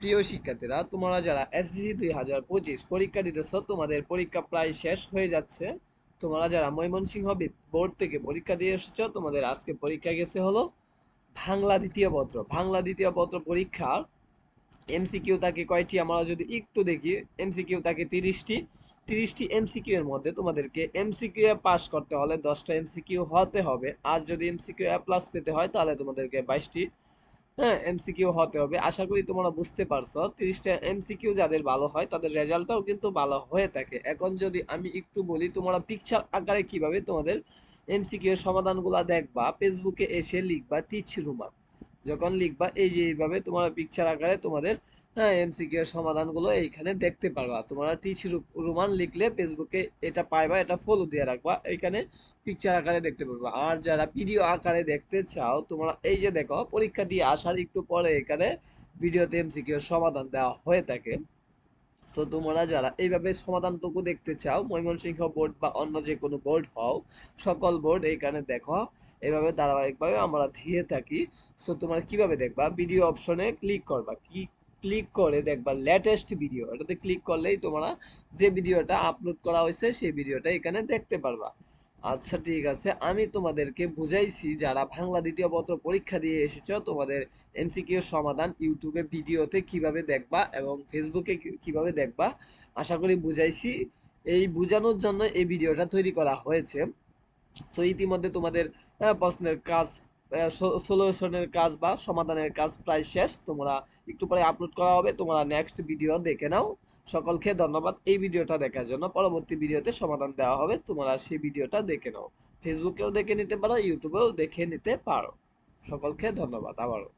প্রিয় শিক্ষার্থীরা, তোমরা যারা এসএসসি দুই হাজার পঁচিশ পরীক্ষা দিতেছ, তোমাদের পরীক্ষা প্রায় শেষ হয়ে যাচ্ছে। তোমরা যারা ময়মনসিংহ বোর্ড থেকে পরীক্ষা দিয়ে এসেছ, তোমাদের আজকে পরীক্ষা গেছে হলো বাংলা দ্বিতীয় পত্র। বাংলা দ্বিতীয় পত্র পরীক্ষার এমসিকিউ থাকে কয়টি? আমরা যদি একটু দেখি এমসিকিউ থাকে তিরিশটি। তিরিশটি এমসিকিউ এর মধ্যে তোমাদেরকে এমসিকিউ এ পাস করতে হলে দশটা এমসিকিউ হতে হবে। আর যদি এমসিকিউ এ প্লাস পেতে হয়, তাহলে তোমাদেরকে বাইশটি হ্যাঁ এমসিকিউ হতে হবে। আশা করি তোমরা বুঝতে পারছ। তিরিশটা এমসিকিউ যাদের ভালো হয়, তাদের রেজাল্টটাও কিন্তু ভালো হয়ে থাকে। এখন যদি আমি একটু বলি, তোমরা পিকচার আকারে কীভাবে তোমাদের এমসিকিউ এর সমাধানগুলো দেখবা ফেসবুকে এসে লিখবা টিচ রুমাল যখন লিখবা, এই যে এইভাবে তোমরা পিকচার আকারে তোমাদের হ্যাঁ এমসিকিউ সমাধানগুলো এইখানে দেখতে পারবা। তোমরা টিচ রুমান লিখলে ফেসবুকে এটা পাইবা, এটা ফলো দিয়ে রাখবা এখানে পিকচার আকারে দেখতে পারবা। আর যারা ভিডিও আকারে দেখতে চাও, তোমরা এই যে দেখো, পরীক্ষা দিয়ে আসার একটু পরে এখানে ভিডিওতে এমসিকিউ সমাধান দেওয়া হয়ে থাকে। সো তোমরা যারা এইভাবে সমাধানটুকু দেখতে চাও, ময়মনসিংহ বোর্ড বা অন্য যে কোনো বোর্ড হও, সকল বোর্ড এইখানে দেখো। এইভাবে ধারাবাহিকভাবে আমরা দিয়ে থাকি। সো তোমরা কীভাবে দেখবা? ভিডিও অপশনে ক্লিক করবা। কি ক্লিক করে দেখবা? লেটেস্ট ভিডিও এটাতে ক্লিক করলেই তোমরা যে ভিডিওটা আপলোড করা হয়েছে, সেই ভিডিওটা এখানে দেখতে পারবা। আচ্ছা ঠিক আছে। আমি তোমাদেরকে বুঝাইছি, যারা বাংলা দ্বিতীয় পত্র পরীক্ষা দিয়ে এসেছ, তোমাদের এমসিকিউ সমাধান ইউটিউবে ভিডিওতে কীভাবে দেখবা এবং ফেসবুকে কীভাবে দেখবা? আশা করি বুঝাইছি। এই বোঝানোর জন্য এই ভিডিওটা তৈরি করা হয়েছে। সো ইতিমধ্যে তোমাদের প্রশ্নের কাজ সলিউশনের কাজ বা সমাধানের কাজ প্রায় শেষ। তোমরা একটু পরে আপলোড করা হবে। তোমরা নেক্সট ভিডিও দেখে নাও। সকলকে ধন্যবাদ। এই ভিডিওটা দেখার জন্য পরবর্তী ভিডিওতে সমাধান দেওয়া হবে। তোমরা সেই ভিডিওটা দেখে নাও। ফেসবুকেও দেখে নিতে পারো ইউটিউবেও দেখে নিতে পারো। সকলকে ধন্যবাদ। আবারও।